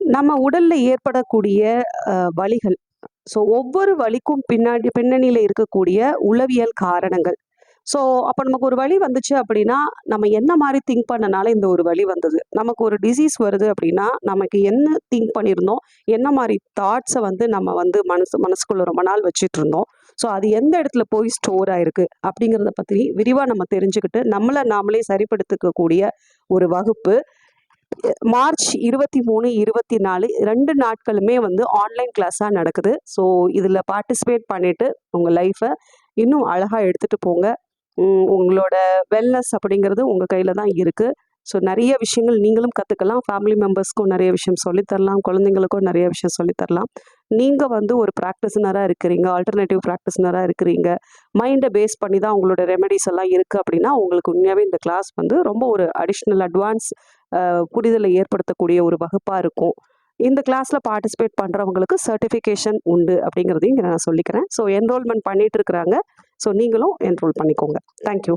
நம்ம உடல்ல ஏற்படக்கூடிய வழிகள் வலிகள். ஸோ ஒவ்வொரு வலிக்கும் பின்னாடி பின்னணியில் இருக்கக்கூடிய உளவியல் காரணங்கள். ஸோ அப்போ நமக்கு ஒரு வழி வந்துச்சு அப்படின்னா நம்ம என்ன மாதிரி திங்க் பண்ணனால இந்த ஒரு வழி வந்தது? நமக்கு ஒரு டிசீஸ் வருது அப்படின்னா நமக்கு என்ன திங்க் பண்ணியிருந்தோம்? என்ன மாதிரி தாட்ஸை வந்து நம்ம வந்து மனசு மனசுக்குள்ள ரொம்ப நாள் வச்சுட்டு இருந்தோம்? ஸோ அது எந்த இடத்துல போய் ஸ்டோர் ஆயிருக்கு? அப்படிங்கிறத பற்றி விரிவாக நம்ம தெரிஞ்சுக்கிட்டு நம்மளை நாமளே சரிப்படுத்திக்கக்கூடிய ஒரு வகுப்பு. மார்ச் இருபத்தி மூணு இருபத்தி நாலு ரெண்டு நாட்களுமே வந்து ஆன்லைன் கிளாஸாக நடக்குது. ஸோ இதில் பார்ட்டிசிபேட் பண்ணிவிட்டு உங்கள் லைஃப்பை இன்னும் அழகாக எடுத்துகிட்டு போங்க. உங்களோட வெல்னஸ் அப்படிங்கிறது உங்கள் கையில் தான் இருக்குது ஸோ நிறைய விஷயங்கள் நீங்களும் கற்றுக்கலாம் ஃபேமிலி மெம்பர்ஸ்க்கும் நிறைய விஷயம் சொல்லித்தரலாம் குழந்தைங்களுக்கும் நிறைய விஷயம் சொல்லித்தரலாம் நீங்கள் வந்து ஒரு ப்ராக்டிஸ்னராக இருக்கிறீங்க ஆல்டர்னேட்டிவ் ப்ராக்டிஸ்னராக இருக்கிறீங்க மைண்டை பேஸ் பண்ணி தான் உங்களோட ரெமெடிஸ் எல்லாம் இருக்குது அப்படின்னா உங்களுக்கு உண்மையாகவே இந்த கிளாஸ் வந்து ரொம்ப ஒரு அடிஷ்னல் அட்வான்ஸ் புரிதலை ஏற்படுத்தக்கூடிய ஒரு வகுப்பாக இருக்கும். இந்த கிளாஸில் பார்ட்டிசிபேட் பண்ணுறவங்களுக்கு சர்டிஃபிகேஷன் உண்டு அப்படிங்கிறதையும் நான் சொல்லிக்கிறேன். ஸோ என்ரோல்மெண்ட் பண்ணிகிட்டு இருக்கிறாங்க. ஸோ நீங்களும் என்ரோல் பண்ணிக்கோங்க. தேங்க்யூ